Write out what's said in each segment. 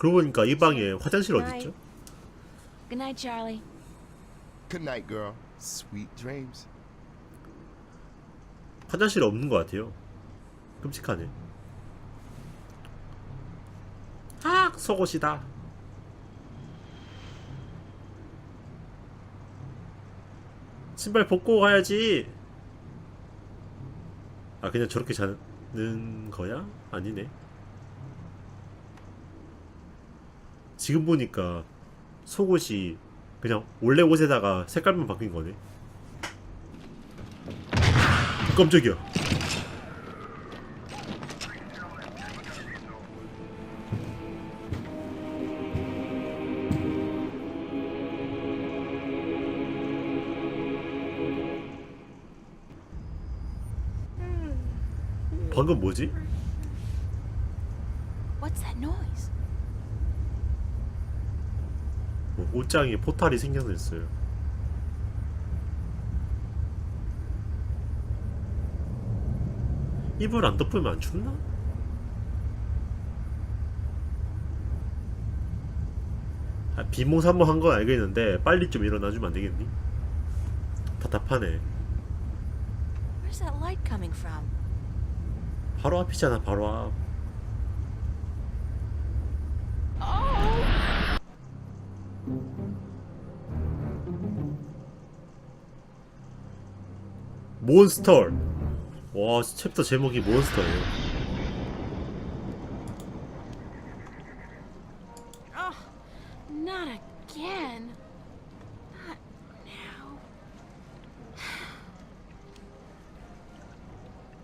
그러고 보니까 이 방에 화장실 어디 있죠? Good night, Charlie. Good night, girl. Sweet dreams. 화장실 없는 것 같아요. 끔찍하네. 아, 속옷이다. 신발 벗고 가야지. 아, 그냥 저렇게 자는 거야? 아니네. 지금 보니까 속옷이 그냥 원래 옷에다가 색깔만 바뀐 거네. 깜짝이야. 방금 뭐지? What's that noise? 뭐 옷장에 포탈이 생겨났어요. 이불 안 덮으면 안 춥나? 아, 비몽사몽 한 건 알겠는데 빨리 좀 일어나주면 안 되겠니? 답답하네. 바로 앞이잖아, 바로 앞. 몬스터. 와, 챕터 제목이 몬스터예요. Oh, not again. Not now.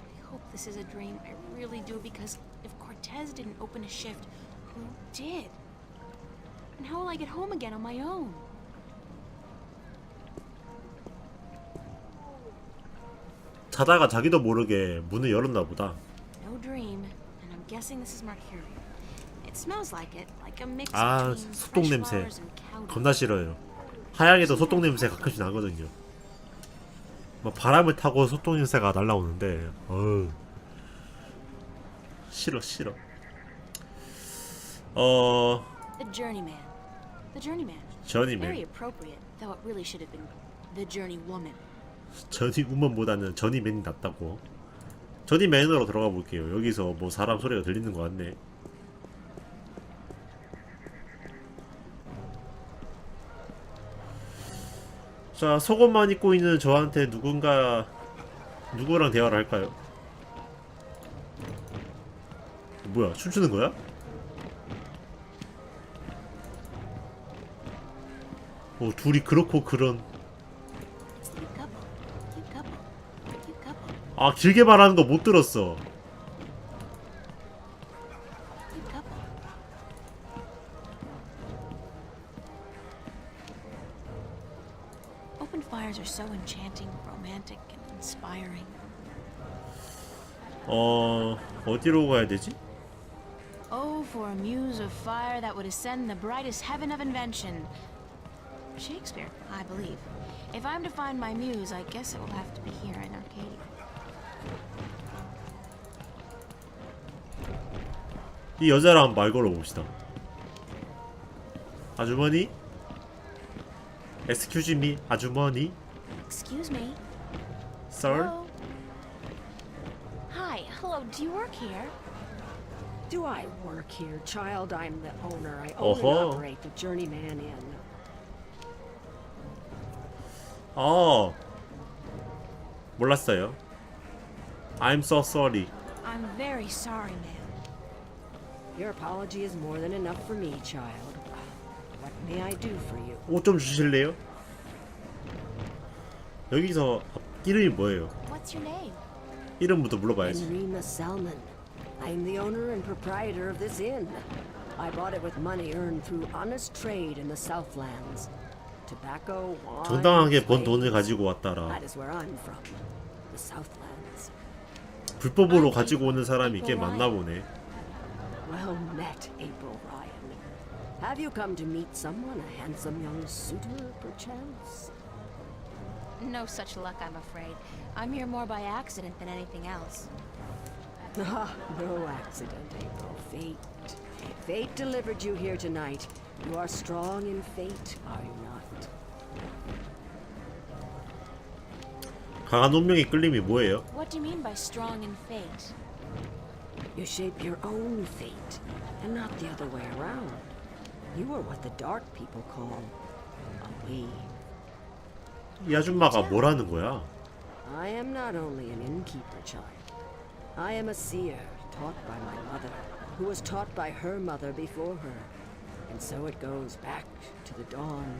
I hope this is a dream. I really do, because if Cortez didn't open a shift, who did? And how will I get home again on my own? 자다가 자기도 모르게 문을 열었나 보다. 아, 소똥 냄새. 겁나 싫어요. 하양에도 소똥 냄새 가끔씩 나거든요. 막 바람을 타고 소똥 냄새가 날라오는데, 어우. 싫어, 싫어. 어, The Journeyman. The Journeyman. Very 전이맨. appropriate, though it really should have been the Journeywoman. 전이 우먼보다는 전이맨이 낫다고. 전이맨으로 들어가 볼게요. 여기서 뭐 사람 소리가 들리는 것 같네. 자, 속옷만 입고 있는 저한테 누군가 누구랑 대화를 할까요? 뭐야, 춤추는 거야? 어, 둘이 그렇고 그런 아 길게 말하는 거 못 들었어. 어 어디로 가야 되지? Oh, for a muse of fire that would ascend the brightest heaven of invention. Shakespeare, I believe. If I'm to find my muse, I guess it will have to be here in Arcadia. 이 여자랑 말 걸어봅시다. 아주머니? Excuse me, 아주머니? Excuse me. Sir? Hello? Hi, hello, do you work here? Do I work here, child? I'm the owner. I own Uh-huh. and operate the Journeyman Inn. 어 몰랐어요. I'm so sorry. I'm very sorry, ma'am. Your apology is more than enough for me, child. What may I do for you? 옷좀 주실래요? 여기서 이름이 뭐예요? What's your name? 이름부터 물어봐야지. Enrima Selman. I'm the owner and proprietor of this inn. I bought it with money earned through honest trade in the Southlands. Tobacco, wine, 정당하게 번 돈을. 가지고 왔다라. That is where I'm from. The Southlands. 불법으로 가지고 오는 사람이 꽤 많나 보네. Well met, April Ryan. Have you come to meet someone, a handsome young suitor, perchance? No such luck, I'm afraid. I'm here more by accident than anything else. Ah, no accident, April. Fate. Fate delivered you here tonight. You are strong in fate, are you not? 강한 운명의 끌림이 뭐예요? What do you mean by strong in fate? You shape your own fate, and not the other way around. You are what the dark people call a weave. 이 아줌마가 뭐라는 거야? I am not only an innkeeper child. I am a seer taught by my mother, who was taught by her mother before her. And so it goes back to the dawn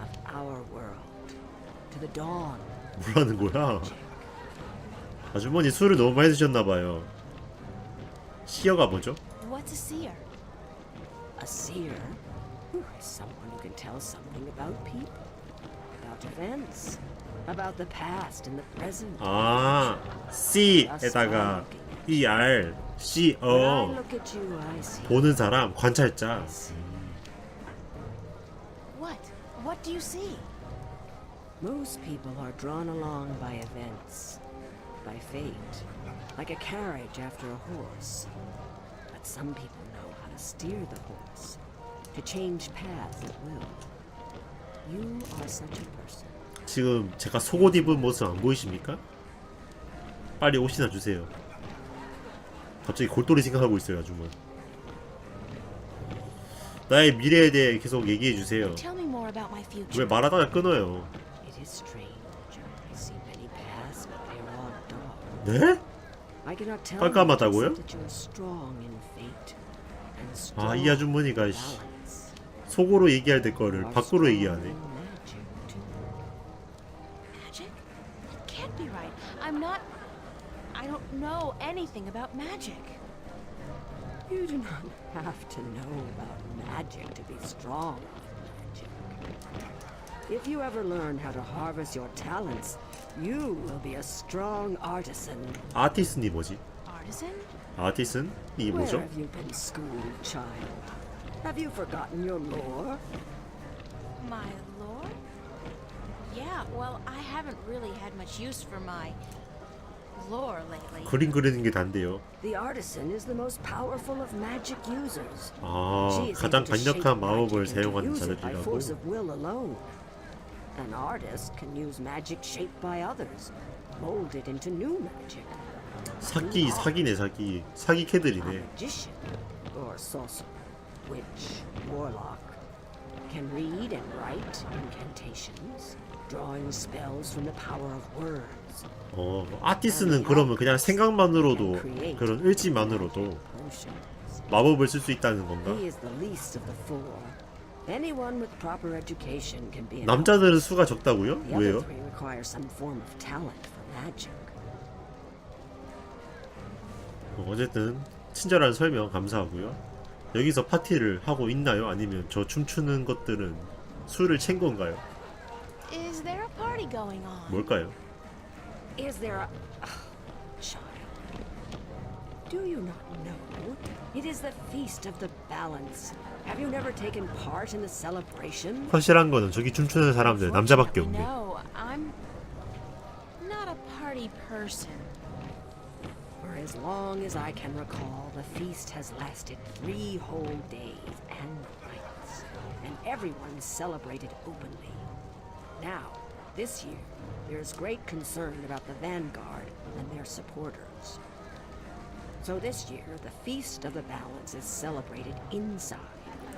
of our world. To the dawn. 뭐라는 거야? 아주머니 술을 너무 많이 드셨나 봐요. 시어가 뭐죠? What's a seer? A seer is someone who can tell something about people, about events, about the past and the present. 아, C에다가 ER, C, When I 어 look at you, I see. 보는 사람, 관찰자. What? What do you see? Most people are drawn along by events, by fate, like a carriage after a horse. But some people know how to steer the horse, to change paths at will. You are such a person. 지금 제가 속옷 입은 모습 안 보이십니까? 빨리 옷이나 주세요. 갑자기 골똘히 생각하고 있어요, 아주머. 나의 미래에 대해 계속 얘기해 주세요. Tell me more about my future. 왜 말하다가 끊어요? 네? 깜깜하다고요? 아, 이 아주머니가 씨. 속으로 얘기할 될 You 거를 밖으로 얘기하네. I'm not. I don't know anything about magic. You do not have to know about magic to be strong. If you ever learn how to harvest your talents, you will be a strong artisan. 아티슨이 뭐지? Artisan? 아티슨? 이게 Where 뭐죠? have you been schooled, child? Have you forgotten your lore? My lord? Yeah, well, I haven't really had much use for my lore lately. 그림 그리는 게 단데요. The artisan is the most powerful of magic users. 아, She is 가장 able to shape 강력한 마법을 magic and to 사용하는 use it by 자들이라고. force of will alone. An artist can use magic shaped by others, mold it into new magic. 사기, 사기네, 사기. 사기 A 캐들이네. magician or sorcerer, witch, warlock can read and write incantations, drawing spells from the power of words. 어, 아티스는 그러면 그냥 생각만으로도, 그런 의지만으로도 Potions. 마법을 쓸 수 있다는 건가? He is the least of the four. Anyone with proper education can be an 남자들은 수가 적다고요? The other 왜요? three require some form of talent for magic. 어, 어쨌든 친절한 설명 감사하고요. 여기서 파티를 하고 있나요? 아니면 저 춤추는 것들은 술을 챈 건가요? Is there a party going on? 뭘까요? Is there a child? Do you not know? It is the feast of the balance. Have you never taken part in the celebration? 확실한 거는 저기 춤추는 사람들 남자밖에 없네. No, I'm not a party person. For as long as I can recall, the feast has lasted three whole days and nights, and everyone celebrated openly. Now, this year, there's great concern about the Vanguard and their supporters. So this year, the Feast of the Balance is celebrated inside,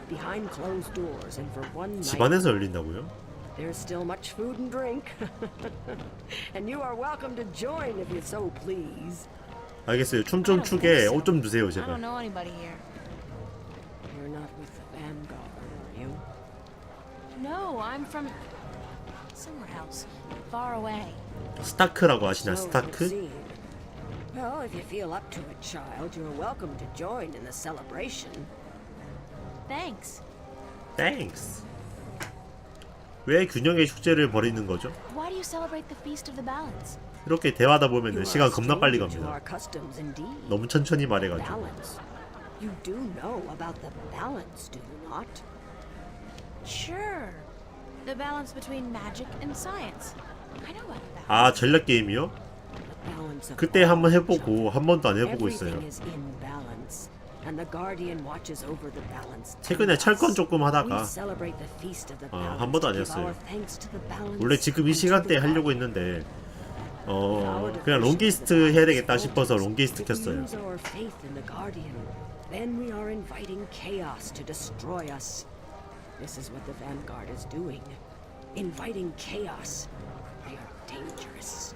behind closed doors, and for one night. 집안에서 열린다고요? There's still much food and drink. and you are welcome to join if you so please. 알겠어요. 춤 I 좀 don't 추게 think so. 옷 좀 주세요, I don't 제발. know anybody here. You're not with the Vanguard, are you? No, I'm from somewhere else, far away. 스타크라고 아시나? So it would 스타크? seem. Well, if you feel up to it, child, you're welcome to join in the celebration. Thanks. 땡스. 왜 균형의 축제를 벌이는 거죠? Why do you celebrate the Feast of the Balance? 이렇게 대화하다 보면 시간 겁나 빨리 갑니다. our customs indeed. 너무 천천히 말해가지고. Balance. You do know about the balance, do you not? Sure. The balance between magic and science. I know about that. 아 전략 게임이요? 그때 한번 해보고. 한 번도 안 해보고 있어요. 최근에 철권 조금 하다가 아, balance 한 번도 the balance 원래 지금 이 시간대에 하려고. 했는데 어 그냥 롱기스트 해야 되겠다 싶어서 롱기스트 켰어요 guardian, then we are inviting chaos to destroy us. This is what the vanguard is doing. Inviting chaos. They are dangerous.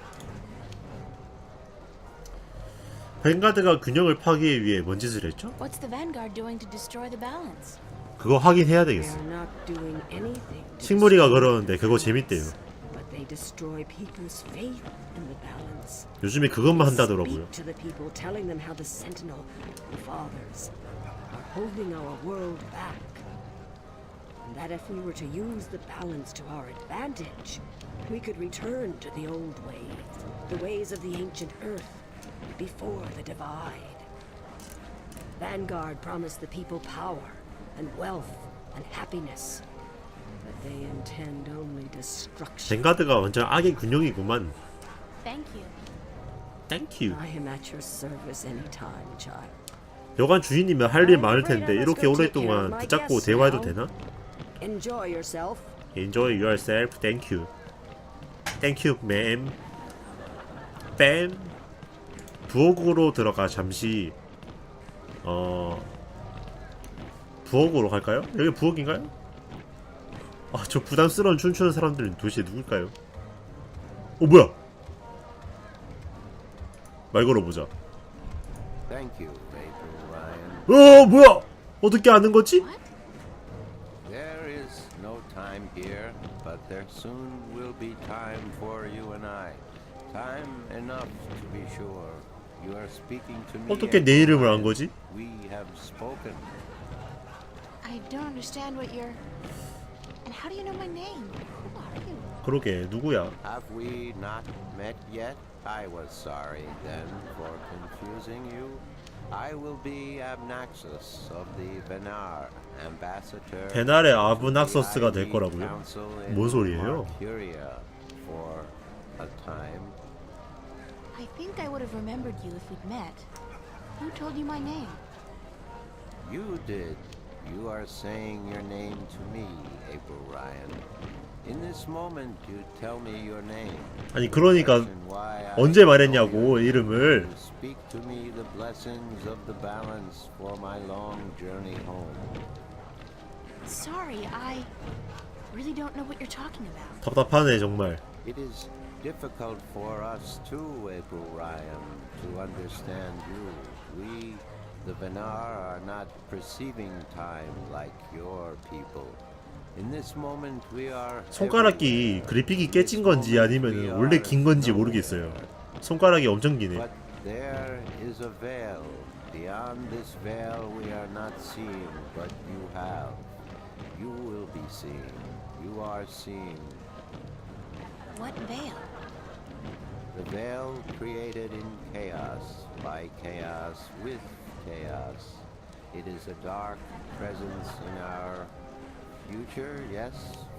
뱅가드가 균형을 파기하기 위해 뭔 짓을 했죠? What's the Vanguard doing to destroy the balance? 그거 확인해야 They 되겠어. are not doing anything. to 식물이가 destroy 그러는데 그거 the 재밌대요. balance, But they destroy people's faith in the balance. 요즘에 그것만 They 한다더라고요. Speak to the people, telling them how the Sentinel, the fathers, are holding our world back. And that if we were to use the balance to our advantage, we could return to the old ways, the ways of the ancient Earth, before the divide. Vanguard promised the people power and wealth and happiness, but they intend only destruction. 뱅가드가 완전 악의 균형이구만. Thank you. 땡큐. I am at your service anytime, child. 여관 주인님이 할일 많을 텐데 이렇게 오랫동안 붙잡고 대화해도 되나? Enjoy yourself. Enjoy yourself. Thank you. Thank you, ma'am. 뺨. 부엌으로 들어가 잠시 어 부엌으로 갈까요? 여기 부엌인가요? 아 저 부담스러운 춤추는 사람들은 도대체 누굴까요? 어 뭐야? 말 걸어보자. 어 뭐야? 어떻게 아는 거지? What? There is no time here, but there soon will be time for you and I. Time enough to be sure. 어떻게 내 이름을 안. 거지? I don't understand what you're. And how do you know my name? Who are you? 그러게 누구야? Have we not met yet? I was sorry then for confusing you. I will be Abnaxus of the Benar, ambassador. 베날의 아브낙서스가 될 거라고요? 뭔 소리예요? For a time. I think I would have remembered you if we'd met. Who told you my name? You did. You are saying your name to me, April Ryan. In this moment, you tell me your name. 아니 그러니까 Question why I 언제 know 말했냐고 you. 이름을 You Speak to me the blessings of the balance for my long journey home. Sorry, I really don't know what you're talking about. 답답하네 정말. It is difficult for us too, April Ryan, to understand you. We, the Venar, are not perceiving time like your people. In this moment, we are 손가락이. 그래픽이 깨진 건지 아니면 원래 긴 건지. 모르겠어요. 손가락이 엄청 기네. But there is a veil. Beyond this veil, we are not seeing, but you have. You will be seeing. You are seeing. What veil? The veil created in chaos, by chaos, with chaos. It is a dark presence in our future, yes,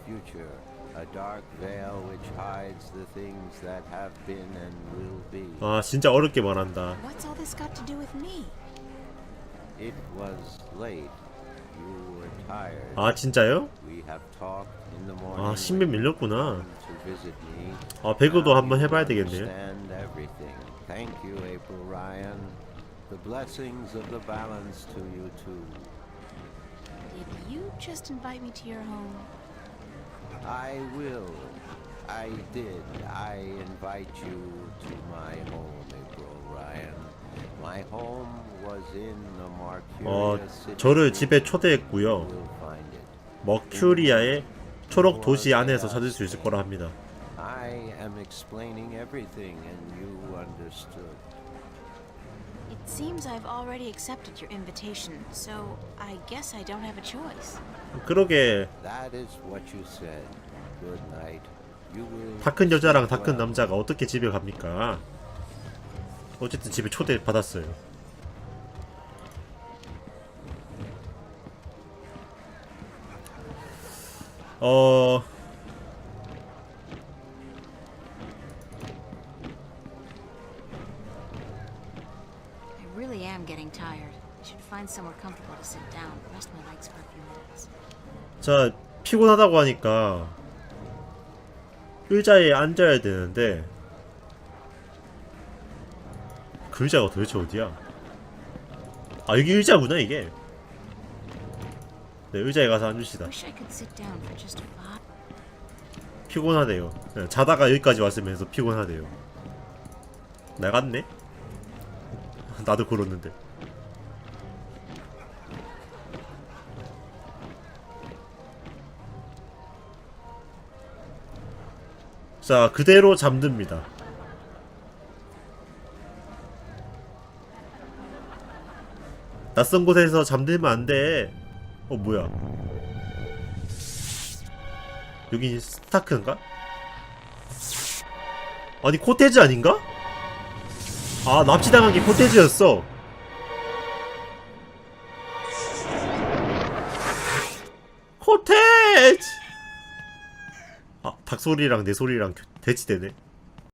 future. A dark veil which hides the things that have been and will be. 아 진짜 어렵게 말한다. What's all this got to do with me? It was late. You were tired. 아 진짜요? 아 신변 밀렸구나. 아 배그도 한번 해봐야 되겠네요. The blessings of the balance to you too. Did you just invite me to your home? I will. I did. I invite you to my home, April Ryan. My home was in the 어. 저를 집에 You 초대했고요. will find it. 머큐리아의 초록 도시 안에서 찾을 수 있을 거라 합니다. I am explaining everything and you understood. It seems I've already accepted your invitation, so I guess I don't have a choice. 그러게 That is what you said. Good night. You will 다큰 여자랑 다 큰. 남자가 어떻게 집에 갑니까? 어쨌든 집에 초대 받았어요. 어. 자 피곤하다고 하니까 의자에 앉아야 되는데 그 의자가 도대체 어디야? 아 여기 의자구나 이게 네 의자에 가서 앉읍시다. 피곤하대요 네, 자다가 여기까지 왔으면서 피곤하대요 나갔네? 나도 그러는데 자 그대로 잠듭니다 낯선 곳에서 잠들면 안 돼. 어 뭐야? 여기 스타크인가? 아니 코테즈 아닌가? 아 납치당한 게 코테즈였어. 코테즈 아 닭소리랑 내 소리랑 교- 대치되네